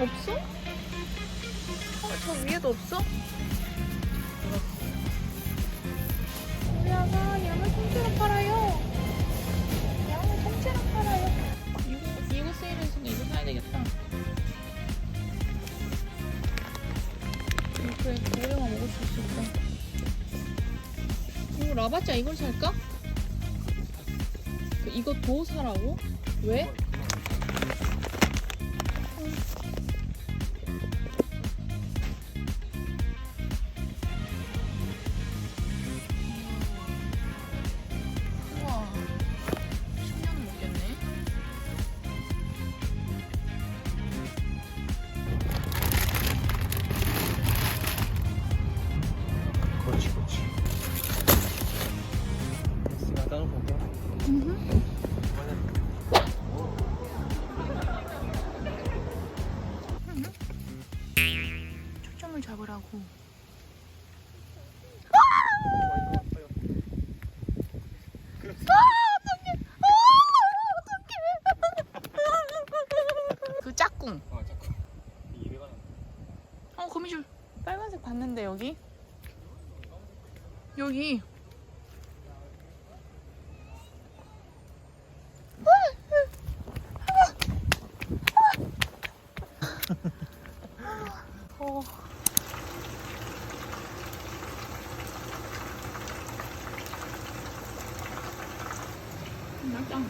없어? 어, 저 위에도 없어? 우리 아가 양을 통째로 팔아요. 양을 통째로 팔아요. 이거, 이거 세일했으니까 이거 사야 되겠다. 이렇게 오래만 먹을 수 있을까? 이거 라바짜 이걸 살까? 그 이거 도 사라고? 왜? 保 맛있다. 영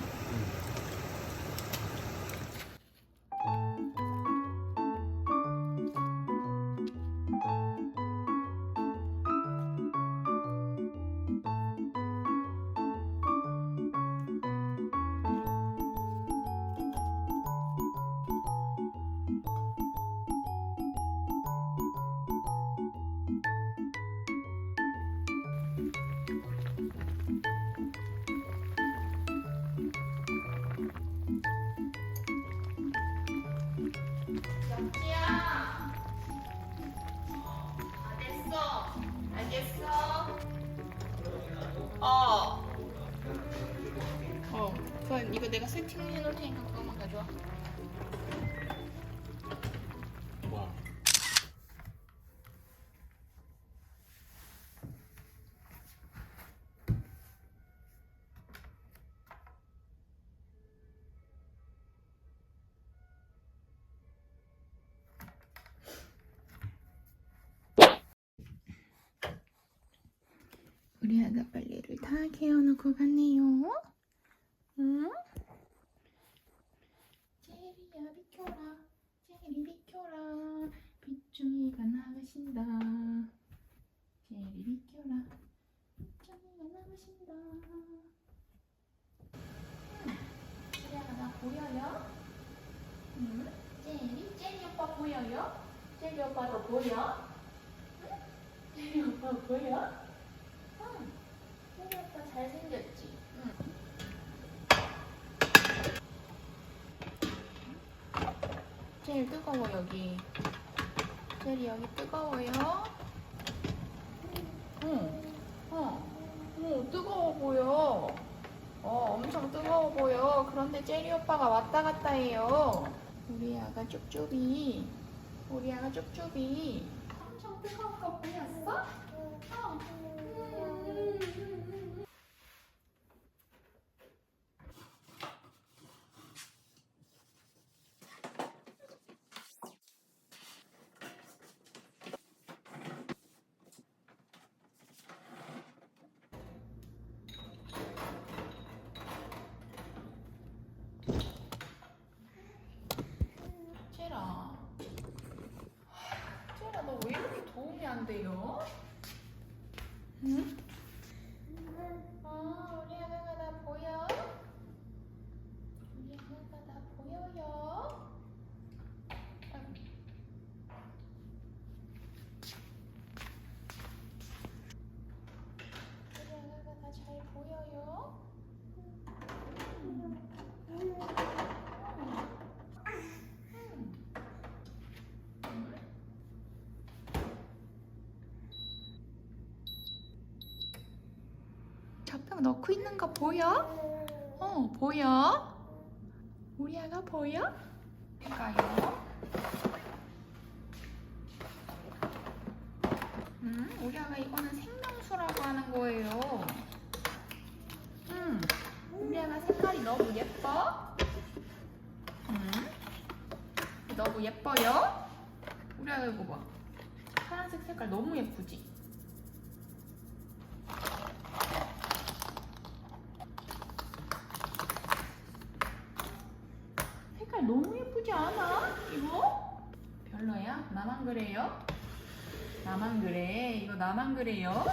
우리 아가 빨래를 다 개어놓고 갔네요. 응? 제리야 비켜라. 제리 비켜라. 빗중이가 나가신다. 제리 비켜라. 빗중이가 나가신다. 우리 아가 나 보여요? 응? 제리? 제리 오빠 보여요? 제리 오빠도 보여? 응? 제리 오빠 보여? 응. 세리 오빠 잘생겼지? 응. 제일 뜨거워 여기. 제리 여기 뜨거워요? 응. 어. 어, 뜨거워 보여. 어, 엄청 뜨거워 보여. 그런데 제리 오빠가 왔다 갔다 해요. 우리 아가 쭈쭈비. 우리 아가 쭈쭈비. 엄청 뜨거운 거 보였어? 어. 제 설탕 넣고 있는 거 보여? 어, 보여? 우리 아가 보여? 볼까요? 음, 우리 아가 이거는 생명수라고 하는 거예요. 음, 우리 아가 색깔이 너무 예뻐? 음, 너무 예뻐요? 우리 아가 이거 봐. 파란색 색깔 너무 예쁘지? 나만 그래. 이거 나만 그래요?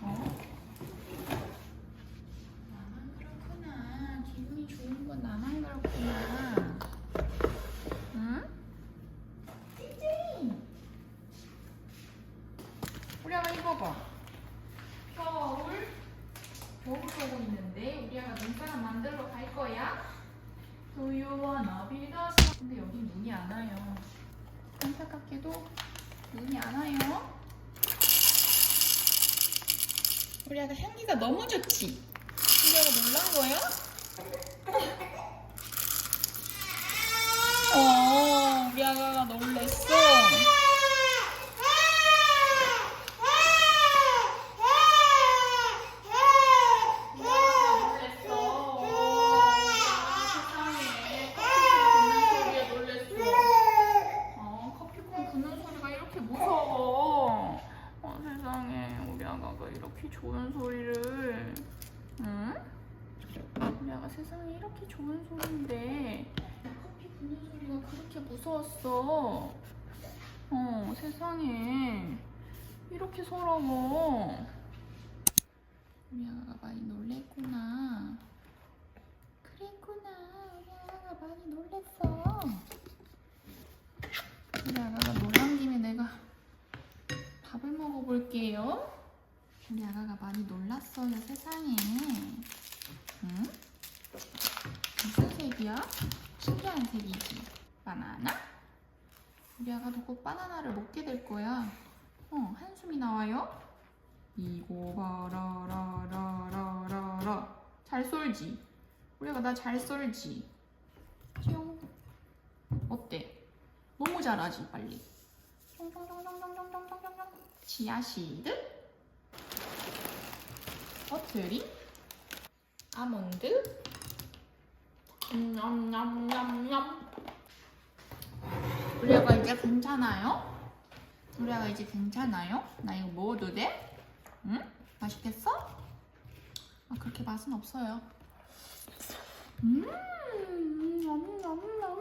어? 나만 그렇구나. 기분이 좋은 건 나만 그렇구나. 응? 찡찡이. 우리 아가 이거 봐. 겨울 겨울 보고 있는데 우리 아가 눈사람 만들러 갈 거야. Do you wanna be the sun? 근데 여기 눈이 안 와요. 안타깝게도 눈이 안 와요. 우리 아가 향기가 너무 좋지? 우리 아가 놀란 거야? 어, 우리 아가가 놀랬어. 세상에 커피콘 붓는 소리에 놀랬어. 어, 커피콘 붓는 소리가 이렇게 무서워. 어, 세상에 우리 아가가 이렇게 좋은 소리를, 응? 우리 아가 세상에 이렇게 좋은 소리인데 커피 붓는 소리가 그렇게 무서웠어. 어, 세상에 이렇게 서러워. 우리 아가가 많이 놀랬구나. 그랬구나. 우리 아가가 많이 놀랬어. 우리 아가가 놀란 김에 내가 밥을 먹어볼게요. 우리 아가가 많이 놀랐어요, 세상에. 응? 무슨 색이야? 신기한 색이지. 바나나? 우리 아가도 곧 바나나를 먹게 될 거야. 어, 한숨이 나와요? 이거 봐라라라라라라. 잘 쏠지? 우리 아가 나 잘 쏠지? 뿅. 어때? 너무 잘하지, 빨리. 지아시드? 버트링? 아몬드? 냠냠냠냠. 우리 아가 이제 괜찮아요? 우리 아가 이제 괜찮아요? 나 이거 먹어도 돼? 응? 맛있겠어? 아, 그렇게 맛은 없어요. 음, 냠냠냠냠.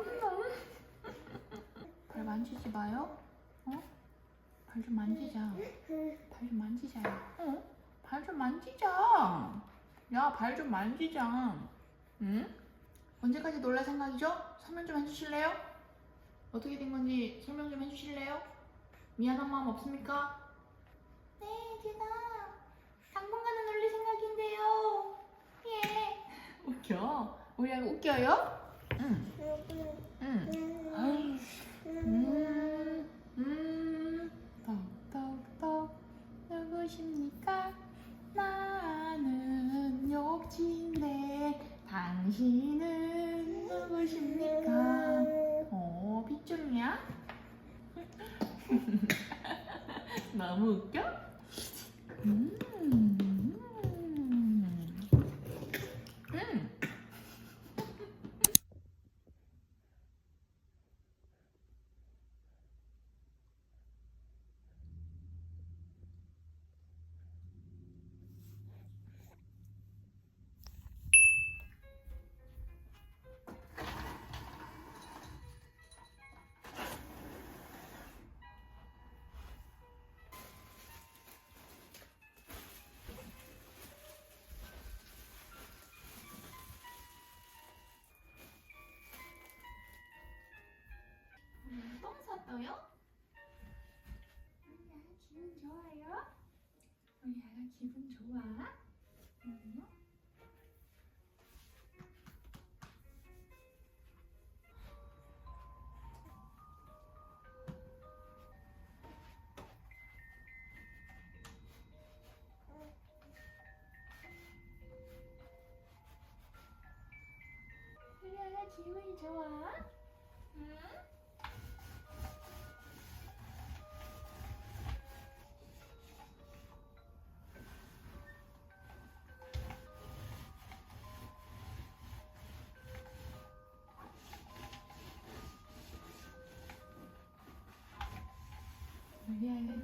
발 만지지 마요. 어? 발 좀 만지자. 발 좀 만지자요. 어? 발 좀 만지자. 야, 발 좀 만지자. 응? 언제까지 놀랄 생각이죠? 설명 좀 해주실래요? 어떻게 된 건지 설명 좀 해주실래요? 미안한 마음 없습니까? 네, 제가 당분간은 놀릴 생각인데요. 예. 웃겨. 우리 아가 웃겨요? 응. 응. 우리 아가 기분 좋아요? 우리 아가 기분 좋아? 응? 우리 아가 기분이 좋아? 응?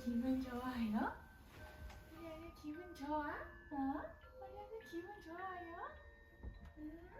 기분 좋아요? 아가 기분 좋아? 어? 아가 기분 좋아요? 응?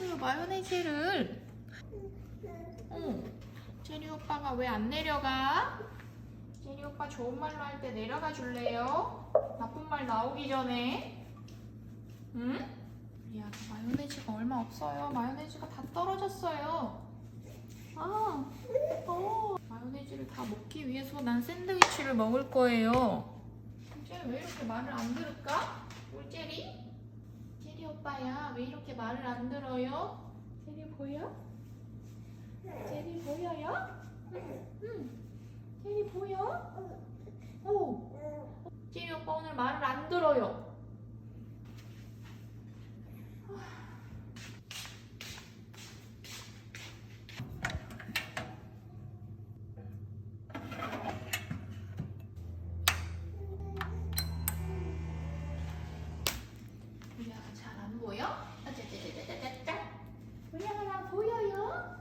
다 먹었어요 마요네즈를 어 제리 오빠가 왜 안 내려가? 제리 오빠 좋은 말로 할 때 내려가 줄래요? 나쁜 말 나오기 전에 응? 아가 마요네즈가 얼마 없어요 마요네즈가 다 떨어졌어요 아, 어. 마요네즈를 다 먹기 위해서 난 샌드위치를 먹을 거예요 쟤왜 이렇게 말을 안 들을까? 오빠야 왜 이렇게 말을 안 들어요? 제리 보여? 제리 보여요? 응, 응. 제리 보여? 오. 제리 오빠 오늘 말을 안 들어요. 우리 아가 잘 안 보여? 아짜짜짜짜짜짜. 우리 아가 나 보여요?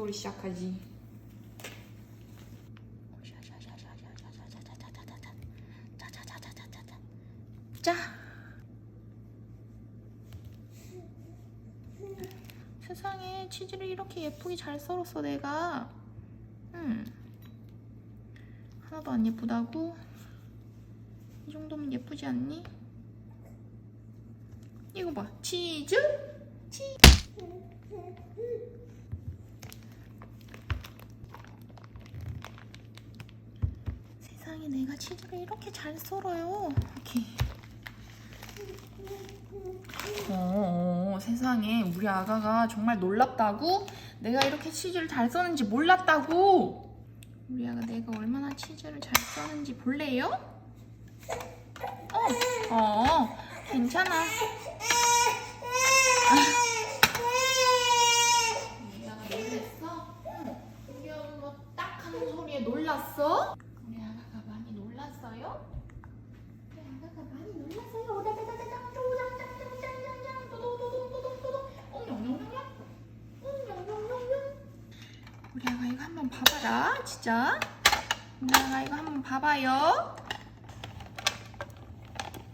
집돌이 시작하지. 자. 세상에 치즈를 이렇게 예쁘게 잘 썰었어 내가. 음. 하나도 안 예쁘다고? 이 정도면 예쁘지 않니? 이거 봐 치즈 치세상에 내가 치즈를 이렇게 잘 썰어요 이렇게 어, 세상에 우리 아가가 정말 놀랍다고? 내가 이렇게 치즈를 잘 써는지 몰랐다고? 우리 아가 내가 얼마나 치즈를 잘 써는지 볼래요? 어, 어 괜찮아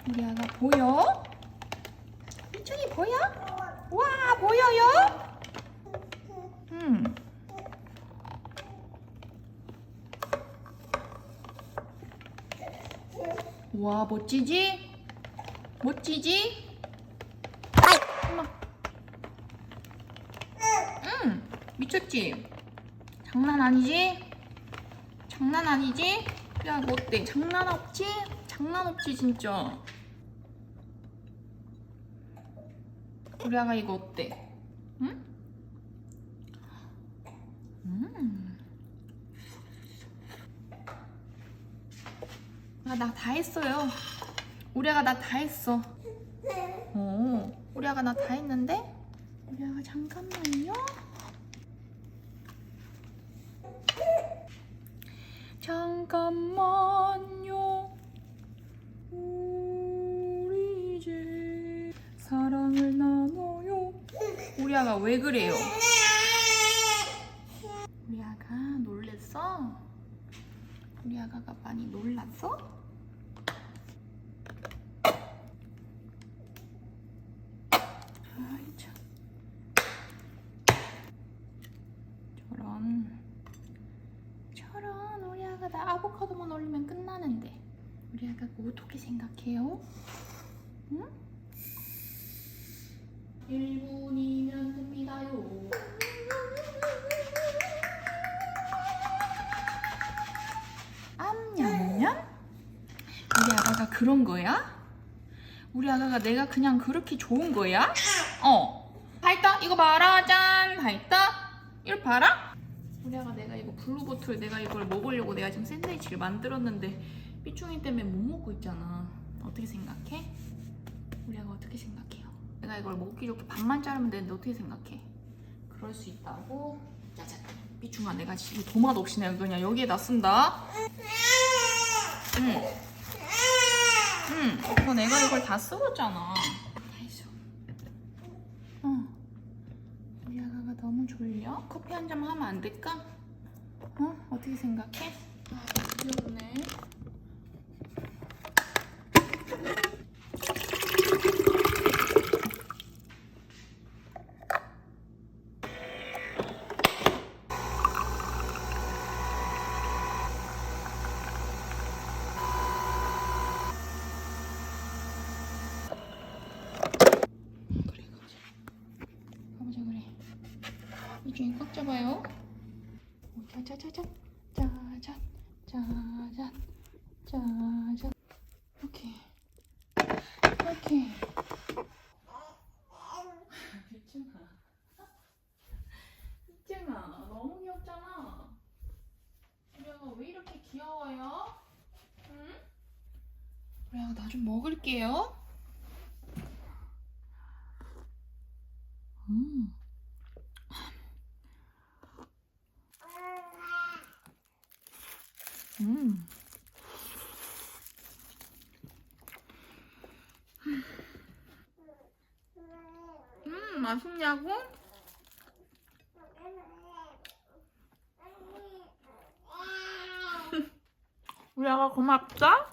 우리 아가 보여? 이쪽이 보여? 와 보여요? 음. 와 멋지지? 멋지지? 엄마. 응 미쳤지? 장난 아니지? 장난 아니지? 야 이거 어때? 장난 없지? 장난 없지 진짜 우리 아가 이거 어때? 응? 음. 아, 나 다 했어요. 우리 아가 나 다 했어. 오, 우리 아가 나 다 했는데? 우리 아가 잠깐만요. 잠깐만 우리 아가 왜 그래요? 우리 아가 놀랬어? 우리 아가가 많이 놀랐어? 아이 참. 저런 저런 우리 아가 나 아보카도만 올리면 끝나는데 우리 아가 그거 어떻게 생각해요? 응? 그런 거야? 우리 아가가 내가 그냥 그렇게 좋은 거야? 어. 밝다? 이거 봐라. 짠. 밝다? 이걸 봐라? 우리 아가 내가 이거 블루보틀 내가 이걸 먹으려고 내가 지금 샌드위치를 만들었는데 삐충이 때문에 못 먹고 있잖아. 어떻게 생각해? 우리 아가 어떻게 생각해요? 내가 이걸 먹기 좋게 반만 자르면 되는데 어떻게 생각해? 그럴 수 있다고? 짜잔. 삐충아 내가 지금 도맛 없이 내가 그냥 여기에다 쓴다. 응. 응, 오빠 내가 이걸 다 쓰고잖아. 다이소. 어. 우리 아가가 너무 졸려? 커피 한 잔 하면 안 될까? 어? 어떻게 생각해? 아, 귀엽네. 그래, 가보자. 가보자, 그래. 이중에 꽉 잡아요. 오, 짜자자잔, 짜잔, 짜잔, 짜잔. 오케이. 오케이. 이쯤아. 이쯤아, 너무 귀엽잖아. 우리가 왜 이렇게 귀여워요? 응? 우리가 나좀 먹을게요. 음. 음, 맛있냐고? 우리 아가 고맙다?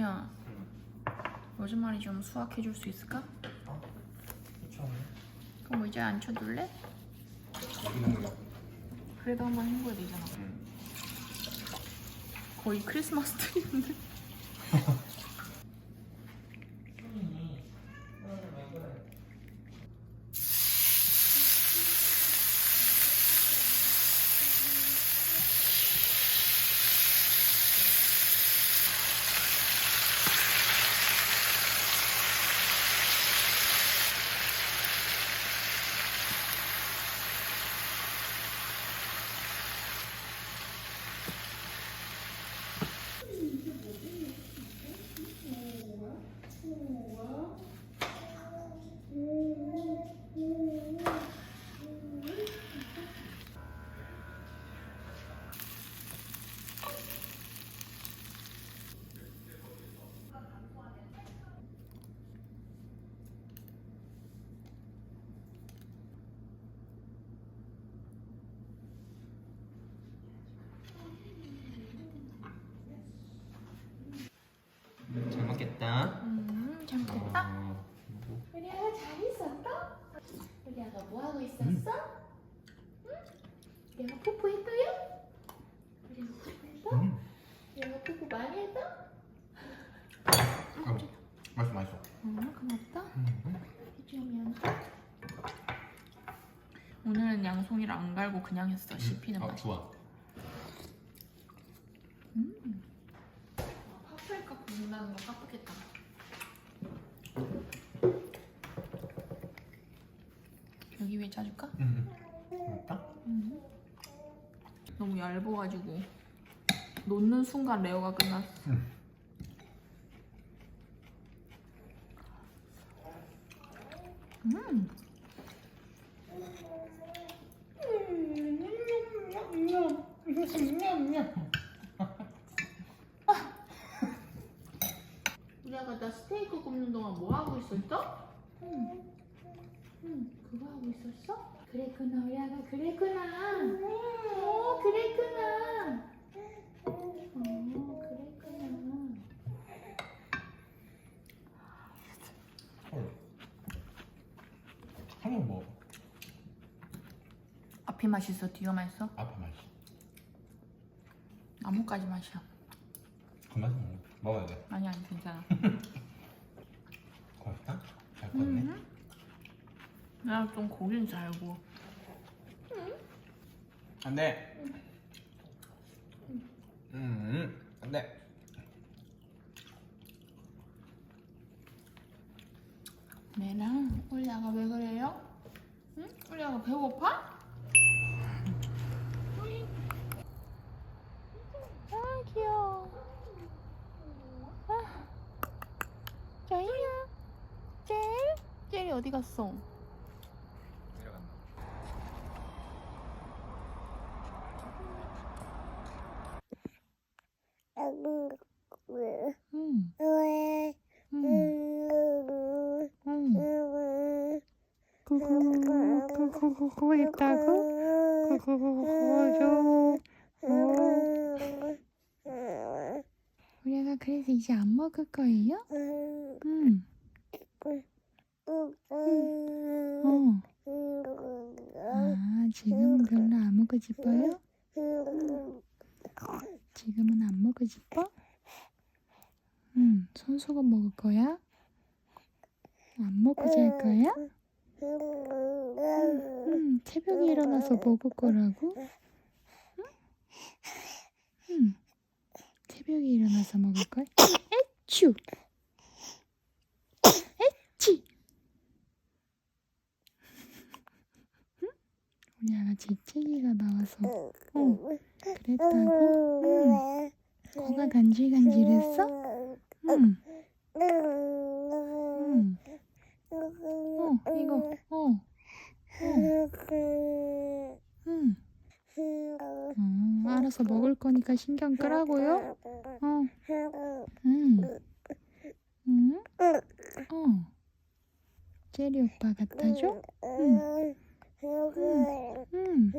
지야 로즈마리 좀 수확해 줄 수 있을까? 그쵸 그럼 의자에 앉혀둘래? 그래도 한번 헹궈야 되잖아. 거의 크리스마스 트리인데 잘 먹겠다 음 잘못했다 어, 우리 아가 잘 있었어? 우리 아가 뭐 하고 있었어? 응? 아가 뽀뽀했어요? 우리 아가 뽀뽀했어? 음. 아가 뽀뽀 많이 했어? 아, 맛있어 맛있어 응 고맙다 음. 해주면 오늘은 양송이를 안 갈고 그냥 했어 씹히는 아 맛이 좋아 음. 파프리카 굽는다는 거 깜빡했다 여기 위에 짜줄까? 음. 음. 너무 얇아가지고 놓는 순간 레어가 끝났어. 음. 음. 우리 아가 나 스테이크 굽는 동안 뭐 하고 있었어? 응. 응, 그거 하고 있었어? 그랬구나, 우리 아가 그랬구나. 어, 그랬구나. 어, 그랬구나. 헐 한번 먹어 앞이 맛있어, 뒤가 맛있어? 앞에 맛있어 나뭇가지 맛이야. 그 맛은 먹어야 돼 아니, 아니, 괜찮아. 고맙다 잘 컸네 음. 내가 좀 고기는 잘 구워. 안돼 음 안돼 매랑 우리 아가 왜 그래요? 응? 우리 아가 배고파? 아 귀여워. 아, 저희야. 젤? 젤이 어디 갔어? 있다고? 우리가 그래서 이제 안 먹을 거예요? 음. 어. 아, 지금 별로 안 먹고 싶어요? 음. 지금은 안 먹고 싶어? 응, 손수건 먹을 거야? 안 먹고 잘 거야? 응, 새벽에 일어나서 먹을 거라고? 응? 응, 새벽에 일어나서 먹을 걸? 에찌! 응? 우리 아가 재채기가 나와서 어, 그랬다고? 응. 코가 간질간질했어? 음. 음. 어, 이거, 어. 어. 음. 어, 알아서 먹을 거니까 신경 끄라고요. 어. 음. 음. 어. 제리 오빠 같아줘? 음. 음. 음.